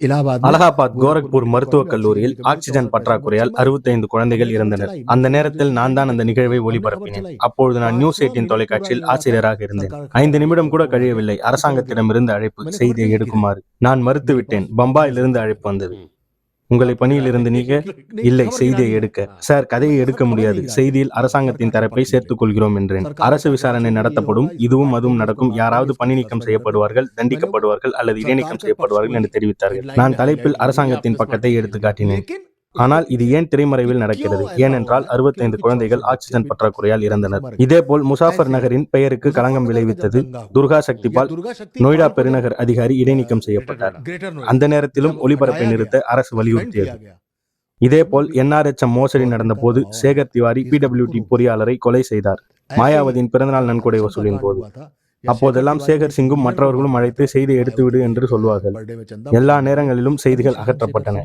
இலாபாத் அலகாபாத் கோரக்பூர் மருத்துவக் கல்லூரியில் ஆக்சிஜன் பற்றாக்குறையால் அறுபத்தைந்து குழந்தைகள் இருந்தனர். அந்த நேரத்தில் நான் தான் அந்த நிகழ்வை ஒளிபரப்பினேன். அப்பொழுது நான் நியூஸ் எயிட்டின் தொலைக்காட்சியில் ஆசிரியராக இருந்தேன். ஐந்து நிமிடம் கூட கழியவில்லை. அரசாங்கத்திடமிருந்து அழைப்பு செய்தியை எடுக்குமாறு நான் மறுத்துவிட்டேன். பம்பாயிலிருந்து அழைப்பு வந்தது. உங்களை பணியிலிருந்து நீக்க இல்லை செய்தியை எடுக்க. சார் கதையை எடுக்க முடியாது. செய்தியில் அரசாங்கத்தின் தரப்பை சேர்த்துக் கொள்கிறோம் என்றேன். அரசு விசாரணை நடத்தப்படும். இதுவும் அதுவும் நடக்கும். யாராவது பணி நீக்கம் செய்யப்படுவார்கள் தண்டிக்கப்படுவார்கள் அல்லது இடைநீக்கம் செய்யப்படுவார்கள் என்று தெரிவித்தார்கள். நான் தலைப்பில் அரசாங்கத்தின் பக்கத்தை எடுத்து காட்டினேன். ஆனால் இது ஏன் திரைமறைவில் நடக்கிறது? ஏனென்றால் அறுபத்தைந்து குழந்தைகள் ஆக்சிஜன் பற்றாக்குறையால் இறந்தனர். இதேபோல் முசாஃபர் நகரின் பெயருக்கு களங்கம் விளைவித்தது துர்கா சக்திபால் நொய்டா பெருநகர் அதிகாரி இடைநீக்கம் செய்யப்பட்டார். அந்த நேரத்திலும் ஒளிபரப்பை நிறுத்த அரசு வலியுறுத்தியது. இதேபோல் என்ஆர்எச்எம் மோசடி நடந்த போது சேகர் திவாரி பி பிடபிள்யூடி பொறியாளரை கொலை செய்தார். மாயாவதியின் பிறந்தநாள் நன்கொடை வசூலின் போது. அப்போதெல்லாம் சேகர் சிங்கும் மற்றவர்களும் அழைத்து செய்தி எடுத்துவிடு என்று சொல்வார்கள். எல்லா நேரங்களிலும் செய்திகள் அகற்றப்பட்டன.